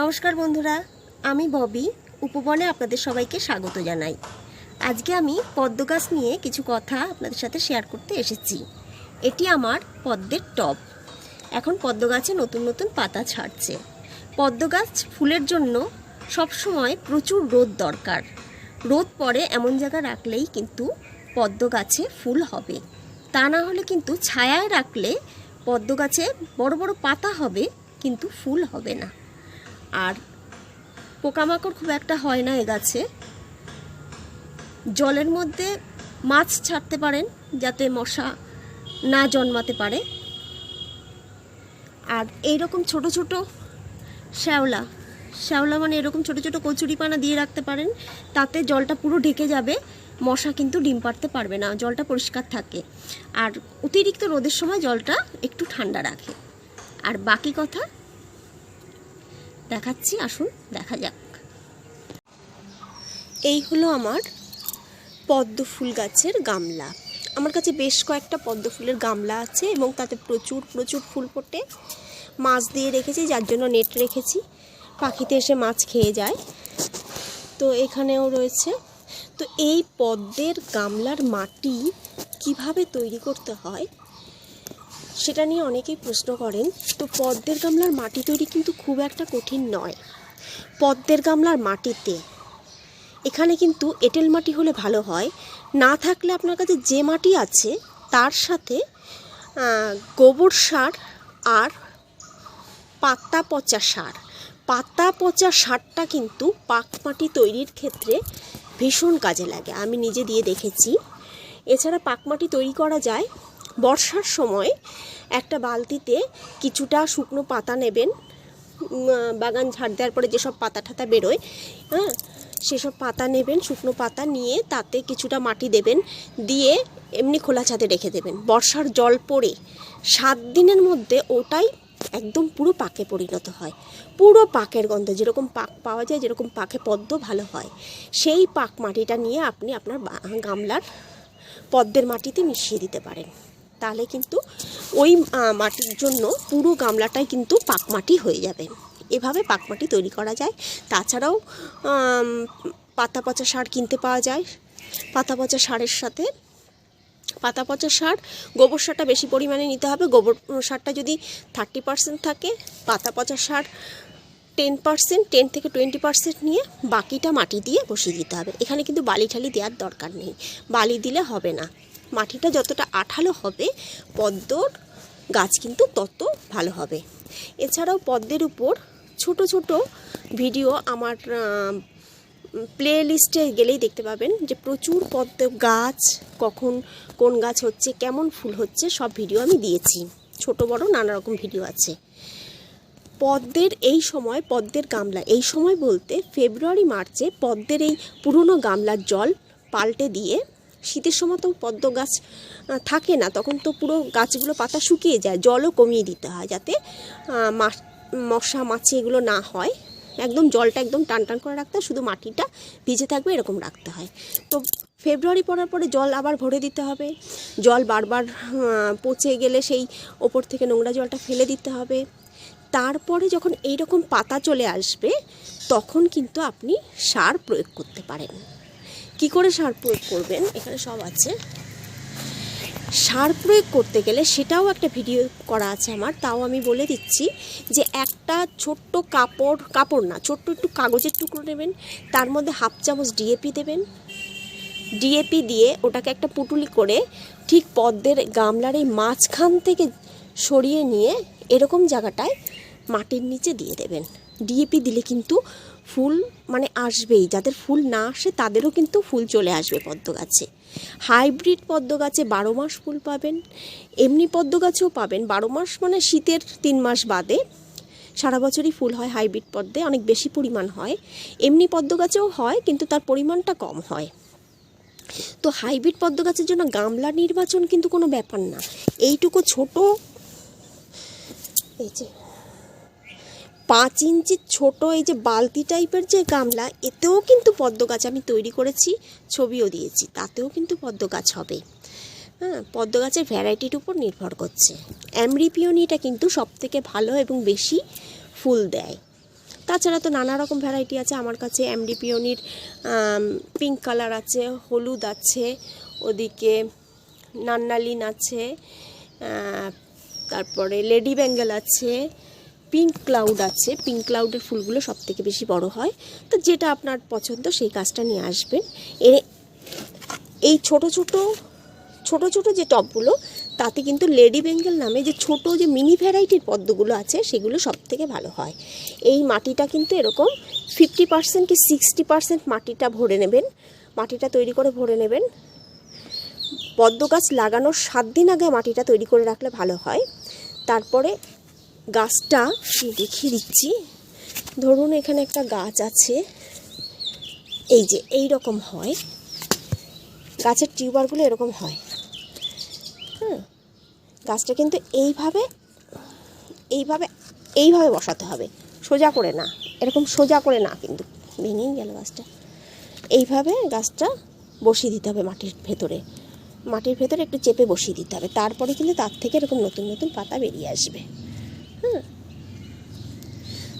নমস্কার বন্ধুরা, আমি ববি, উপবনে আপনাদের সবাইকে স্বাগত জানাই। আজকে আমি পদ্ম গাছ নিয়ে কিছু কথা আপনাদের সাথে শেয়ার করতে এসেছি। এটি আমার পদ্মের টব। এখন পদ্ম গাছে নতুন নতুন পাতা ছাড়ছে। পদ্ম গাছ ফুলের জন্য সবসময় প্রচুর রোদ দরকার। রোদ পড়ে এমন জায়গা রাখলেই কিন্তু পদ্ম গাছে ফুল হবে। তা না হলে কিন্তু ছায়ায় রাখলে পদ্ম গাছে বড় বড় পাতা হবে, কিন্তু ফুল হবে না। আর পোকামাকড় খুব একটা হয় না এ গাছে। জলের মধ্যে মাছ ছাড়তে পারেন যাতে মশা না জন্মাতে পারে। আর এইরকম ছোট ছোট শ্যাওলা শ্যাওলা মানে এরকম ছোট ছোট কচুরি পানা দিয়ে রাখতে পারেন, তাতে জলটা পুরো ঢেকে যাবে, মশা কিন্তু ডিম পাড়তে পারবে না, জলটা পরিষ্কার থাকে। আর অতিরিক্ত রোদের সময় জলটা একটু ঠান্ডা রাখে। আর বাকি কথা দেখাচ্ছি, আসুন দেখা যাক। এই হলো আমার পদ্ম ফুল গাছের গামলা। আমার কাছে বেশ কয়েকটা পদ্ম ফুলের গামলা আছে এবং তাতে প্রচুর প্রচুর ফুল ফোটে। মাছ দিয়ে রেখেছি, যার জন্য নেট রেখেছি। পাখিতে এসে মাছ খেয়ে যায়। তো এখানেও রয়েছে। তো এই পদ্মের গামলার মাটি কীভাবে তৈরি করতে হয়? সেটা নিয়ে অনেকেই প্রশ্ন করেন, তো পদ্মের গামলার মাটি তৈরি কিন্তু খুব একটা কঠিন নয়। পদ্মের গামলার মাটিতে এখানে কিন্তু এঁটেল মাটি হলে ভালো হয়। না থাকলে আপনার কাছে যে মাটি আছে, তার সাথে গোবর সার আর পাতা পচা সার। পাতা পচা সারটা কিন্তু পাক মাটি তৈরির ক্ষেত্রে ভীষণ কাজে লাগে। আমি নিজে দিয়ে দেখেছি। এছাড়া পাক মাটি তৈরি করা যায় বর্ষার সময় একটা বালতিতে কিছুটা শুকনো পাতা নেবেন বাগান ঝাড় দেওয়ার পরে যেসব পাতা ঠাতা বেরোয় হ্যাঁ সেসব পাতা নেবেন, শুকনো পাতা নিয়ে তাতে কিছুটা মাটি দেবেন, দিয়ে এমনি খোলা ছাদে রেখে দেবেন। বর্ষার জল পড়ে সাত দিনের মধ্যে ওটাই একদম পুরো পাকে পরিণত হয়। পুরো পাকের গন্ধ, যেরকম পাক পাওয়া যায়, যেরকম পাকে পদ্ম ভালো হয়, সেই পাক মাটিটা নিয়ে আপনি আপনার গামলার পদ্মের মাটিতে মিশিয়ে দিতে পারেন। তাহলে কিন্তু ওই মাটির জন্য পুরো গামলাটাই কিন্তু পাক মাটি হয়ে যাবে। এভাবে পাক মাটি তৈরি করা যায়। তাছাড়াও পাতা পচা সার কিনতে পাওয়া যায়। পাতা পচা সারের সাথে, পাতা পচা সার গোবর সারটা বেশি পরিমাণে নিতে হবে। গোবর সারটা যদি থার্টি পার্সেন্ট থাকে, পাতা পচা সার টেন পার্সেন্ট, টেন থেকে টোয়েন্টি পার্সেন্ট নিয়ে বাকিটা মাটি দিয়ে বসিয়ে দিতে হবে। এখানে কিন্তু বালি ঠালি দেওয়ার দরকার নেই। বালি দিলে হবে না। মাটিটা যতটা আঠালো হবে, পদ্মর গাছ কিন্তু তত ভালো হবে। এছাড়াও পদ্মের উপর ছোট ছোট ভিডিও আমার প্লে লিস্টে গেলেই দেখতে পাবেন যে প্রচুর পদ্ম গাছ, কখন কোন গাছ হচ্ছে, কেমন ফুল হচ্ছে, সব ভিডিও আমি দিয়েছি। ছোট, বড় নানা রকম ভিডিও আছে। পদ্মের এই সময়, পদ্মের গামলা, এই সময় বলতে ফেব্রুয়ারি, মার্চে পদ্মের এই পুরনো গামলার জল পাল্টে দিয়ে শীতের সময় তো পদ্ম গাছ থাকে না। তখন তো পুরো গাছগুলো পাতা শুকিয়ে যায়, জলও কমিয়ে দিতে হয় যাতে মশা, মাছি এগুলো না হয়। একদম জলটা একদম টান টান করে রাখতে হয়, শুধু মাটিটা ভিজে থাকবে এরকম রাখতে হয়। তো ফেব্রুয়ারি পড়ার পরে জল আবার ভরে দিতে হবে। জল বারবার পচে গেলে সেই ওপর থেকে নোংরা জলটা ফেলে দিতে হবে। তারপরে যখন এইরকম পাতা চলে আসবে, তখন কিন্তু আপনি সার প্রয়োগ করতে পারেন। কি করে সার প্রয়োগ করবেন? এখানে সব আছে। সার প্রয়োগ করতে গেলে সেটাও একটা ভিডিও করা আছে আমার, তাও আমি বলে দিচ্ছি যে একটা ছোট্ট কাপড় কাপড় না, ছোট্ট একটু কাগজের টুকরো নেবেন, তার মধ্যে হাফ চামচ ডিএপি দেবেন। ডিএপি দিয়ে ওটাকে একটা পুটুলি করে ঠিক পদ্মের গামলার এই মাঝখান থেকে সরিয়ে নিয়ে এরকম জায়গাটায় মাটির নিচে দিয়ে দেবেন। ডিএপি দিলে কিন্তু ফুল মানে আসবেই, যাদের ফুল না আসে তাদেরও কিন্তু ফুল চলে আসবে পদ্ম গাছে হাইব্রিড পদ্ম গাছে বারো মাস ফুল পাবেন, এমনি পদ্ম গাছেও পাবেন। বারো মাস মানে শীতের তিন মাস বাদে সারা বছরই ফুল হয় হাইব্রিড পদ্মে, অনেক বেশি পরিমাণ হয়। এমনি পদ্ম গাছেও হয়, কিন্তু তার পরিমাণটা কম হয়। তো হাইব্রিড পদ্ম গাছের জন্য গামলা নির্বাচন কিন্তু কোনো ব্যাপার না। এইটুকু ছোট, এই যে পাঁচ ইঞ্চির ছোট এই যে বালতি টাইপের যে গামলা, এতেও কিন্তু পদ্ম গাছ আমি তৈরি করেছি, ছবিও দিয়েছি, তাতেও কিন্তু পদ্ম গাছ হবে। হ্যাঁ পদ্ম গাছের ভ্যারাইটির উপর নির্ভর করছে। অ্যামরিপিওনিটা কিন্তু সব থেকে ভালো এবং বেশি ফুল দেয়। তাছাড়া তো নানা রকম ভ্যারাইটি আছে, আমার কাছে এমডি পিওনির পিঙ্ক কালার আছে, হলুদ আছে, ওদিকে নান্নালিন আছে তারপরে লেডি বেঙ্গল আছে পিঙ্ক ক্লাউড আছে পিঙ্ক ক্লাউডের ফুলগুলো সব থেকে বেশি বড় হয়। তো যেটা আপনার পছন্দ সেই গাছটা নিয়ে আসবেন। এনে এই ছোট ছোট ছোট ছোট যে টবগুলো, তাতে কিন্তু লেডি বেঙ্গল নামে যে ছোট যে মিনি ভ্যারাইটির পদ্মগুলো আছে, সেগুলো সব থেকে ভালো হয়। এই মাটিটা কিন্তু এরকম ফিফটি পার্সেন্ট কি সিক্সটি পার্সেন্ট মাটিটা ভরে নেবেন। মাটিটা তৈরি করে ভরে নেবেন। পদ্ম গাছ লাগানোর সাত দিন আগে মাটিটা তৈরি করে রাখলে ভালো হয়। তারপরে গাছটা দেখিয়ে দিচ্ছি। ধরুন এখানে একটা গাছ আছে। এই যে এই রকম হয়। গাছের টিউবারগুলো এরকম হয়। হ্যাঁ গাছটা কিন্তু এইভাবে এইভাবে এইভাবে বসাতে হবে। সোজা করে না। এরকম সোজা করে না কিন্তু। ভেঙেই গেল গাছটা। এইভাবে গাছটা বসিয়ে দিতে হবে মাটির ভেতরে। মাটির ভেতরে একটু চেপে বসিয়ে দিতে হবে। তারপরে কিন্তু তার থেকে এরকম নতুন নতুন পাতা বেরিয়ে আসবে।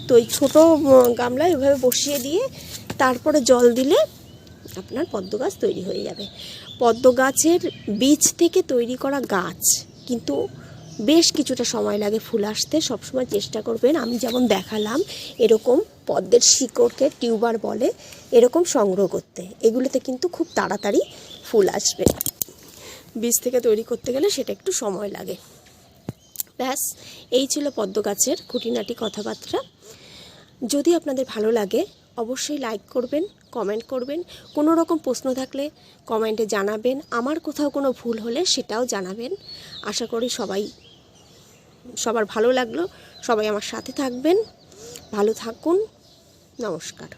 তো এই ছোটো গামলায় ওইভাবে বসিয়ে দিয়ে তারপরে জল দিলে আপনার পদ্ম গাছ তৈরি হয়ে যাবে। পদ্ম গাছের বীজ থেকে তৈরি করা গাছ কিন্তু বেশ কিছুটা সময় লাগে ফুল আসতে। সবসময় চেষ্টা করবেন, আমি যেমন দেখালাম, এরকম পদ্মের শিকড়কে টিউবার বলে, এরকম সংগ্রহ করতে। এগুলোতে কিন্তু খুব তাড়াতাড়ি ফুল আসবে। বীজ থেকে তৈরি করতে গেলে সেটা একটু সময় লাগে। ব্যাস, এই ছিল পদ্ম গাছের খুঁটিনাটি কথাবার্তা। যদি আপনাদের ভালো লাগে, অবশ্যই লাইক করবেন কমেন্ট করবেন। কোনো রকম প্রশ্ন থাকলে কমেন্টে জানাবেন। আমার কোথাও কোনো ভুল হলে সেটাও জানাবেন। আশা করি সবাই, সবার ভালো লাগল। সবাই আমার সাথে থাকবেন। ভালো থাকুন। নমস্কার।